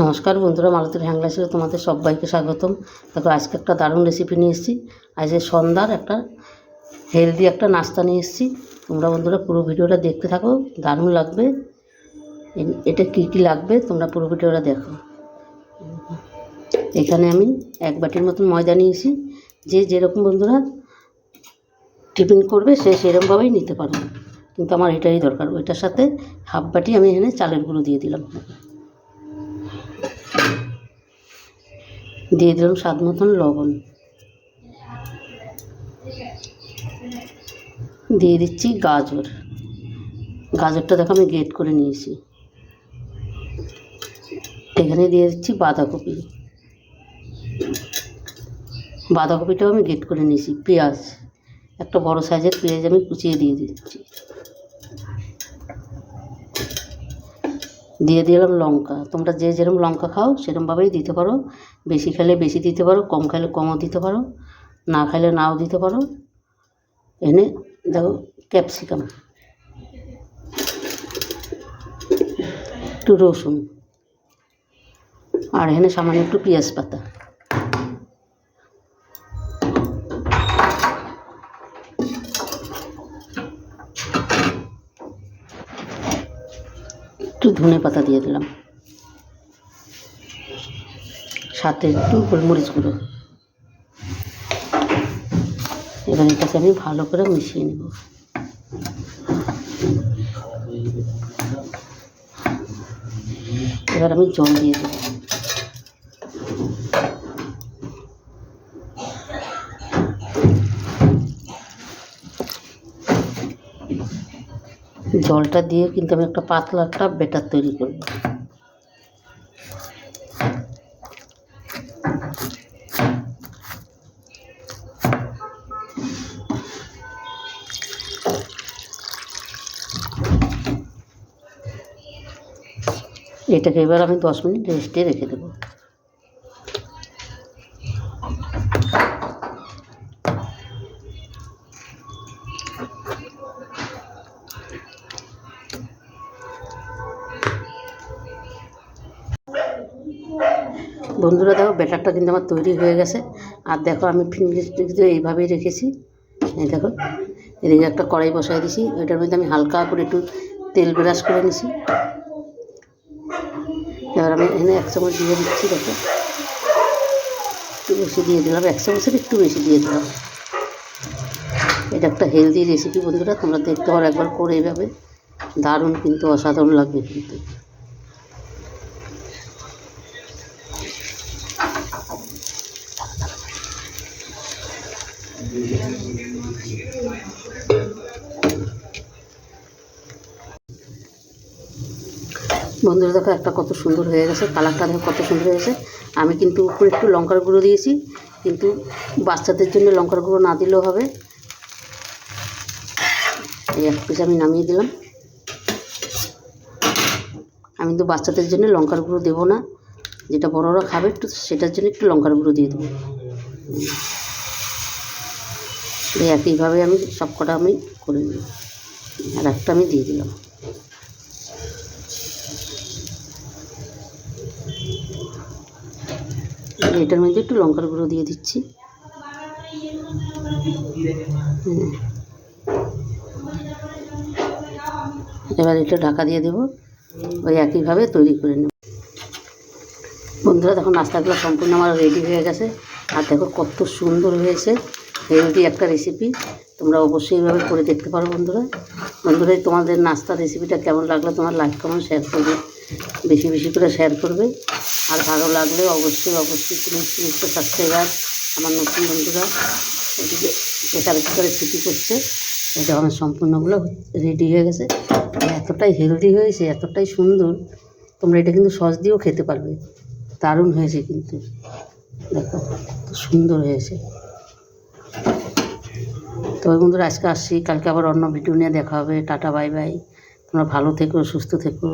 নমস্কার বন্ধুরা মালতীর হ্যাংলাসে তোমাদের সবাইকে স্বাগতম। দেখো, আজকে একটা দারুণ রেসিপি নিয়ে এসেছি। আজকে সন্ধ্যার একটা হেলদি একটা নাস্তা নিয়ে এসেছি। তোমরা বন্ধুরা পুরো ভিডিওটা দেখতে থাকো, দারুণ লাগবে। এটা কী কী লাগবে তোমরা পুরো ভিডিওটা দেখো। এখানে আমি এক বাটির মতন ময়দা নিয়েছি যে যেরকম বন্ধুরা টিফিন করবে, সে সেরকমভাবেই নিতে পারো কিন্তু আমার এটাই দরকার। ওইটার সাথে হাফ বাটি আমি এখানে চালের গুঁড়ো দিয়ে দিলাম। দিয়ে দিলাম স্বাদ মতন লবণ। দিয়ে দিচ্ছি গাজর। গাজরটা দেখো আমি গ্রেট করে নিয়েছি। এখানে দিয়ে দিচ্ছি বাঁধাকপি। বাঁধাকপিটাও আমি গ্রেট করে নিয়েছি। পেঁয়াজ। একটা বড় সাইজের পেঁয়াজ আমি কুচিয়ে দিয়ে দিচ্ছি। দিয়ে দিলাম লঙ্কা। তোমরা যে যেরকম লঙ্কা খাও সেরকমভাবেই দিতে পারো। বেশি খেলে বেশি দিতে পারো, কম খেলে কমও দিতে পারো। না খেলে নাও দিতে পারো। এনে দেখো, ক্যাপসিকাম। একটু রসুন। আর এখানে সামান্য একটু পেঁয়াজ পাতা। ধনে পাতা দিয়ে দিলাম। সাথে একটু গোলমরিচ গুঁড়ো। এবার এটাকে আমি ভালো করে মিশিয়ে নেব। এবার আমি জল দিয়ে দেবো। জলটা দিয়ে কিন্তু আমি একটা পাতলা একটা বেটার তৈরি করব। এটাকে এবার আমি দশ মিনিট রেস্টে রেখে দেবো। বন্ধুরা দেখো, ব্যাটারটা কিন্তু আমার তৈরি হয়ে গেছে। আর দেখো, আমি ফিঙ্গার এইভাবেই রেখেছি। এই দেখো, এদিকে একটা কড়াই বসাই দিছি। ওইটার মধ্যে আমি হালকা করে একটু তেল ব্রাশ করে নিছি। এবার আমি এখানে এক চামচ দিয়ে দিচ্ছি, দেখো। একটু বেশি দিয়ে দিলাম, এক চামচের একটু বেশি দিয়ে দিলাম। এটা একটা হেলদি রেসিপি বন্ধুরা, তোমরা দেখতে পারো, একবার করে এইভাবে। দারুণ কিন্তু, অসাধারণ লাগবে কিন্তু। বন্ধুরা দেখো, একটা কত সুন্দর হয়ে গেছে, কালারটা দেখো কত সুন্দর হয়ে গেছে। আমি কিন্তু উপরে একটু লঙ্কার গুঁড়ো দিয়েছি, কিন্তু বাচ্চাদের জন্য লঙ্কার গুঁড়ো না দিলেও হবে। এই এক পিস আমি নামিয়ে দিলাম। আমি কিন্তু বাচ্চাদের জন্য লঙ্কার গুঁড়ো দেবো না, যেটা বড়রা খাবে একটু, সেটার জন্য একটু লঙ্কার গুঁড়ো দিয়ে দেবো। এই একইভাবে আমি সব কটা আমি করে নিই। আর একটা আমি দিয়ে দিলাম। এটার মধ্যে একটু লঙ্কার গুঁড়ো দিয়ে দিচ্ছি। এবার এটা ঢাকা দিয়ে দেবো। ওই একইভাবে তৈরি করে নেব। বন্ধুরা, দেখো নাস্তাগুলো সম্পূর্ণ আমার রেডি হয়ে গেছে। আর দেখো কত সুন্দর হয়েছে। হেলদি একটা রেসিপি তোমরা অবশ্যই এইভাবে করে দেখতে পারো বন্ধুরা। বন্ধুরা তোমাদের নাস্তার রেসিপিটা কেমন লাগল তোমার লাইক কমেন্ট শেয়ার করবে। বেশি বেশি করে শেয়ার করবে। আর ভালো লাগলে অবশ্যই অবশ্যই তুমি তিনশো সাবস্ক্রাইবার আমার নতুন বন্ধুরা, এদিকে এটার ভিতরে ছুটি করছে। এটা আমার সম্পূর্ণগুলো রেডি হয়ে গেছে। এতটাই হেলদি হয়েছে, এতটাই সুন্দর। তোমরা এটা কিন্তু সস দিয়েও খেতে পারবে। দারুণ হয়েছে কিন্তু। দেখো সুন্দর হয়েছে। তবে বন্ধুরা, আজকে আসছি। কালকে আবার অন্য ভিডিও নিয়ে দেখা হবে। Tata, bye bye. তোমরা ভালো থেকো, সুস্থ থেকো।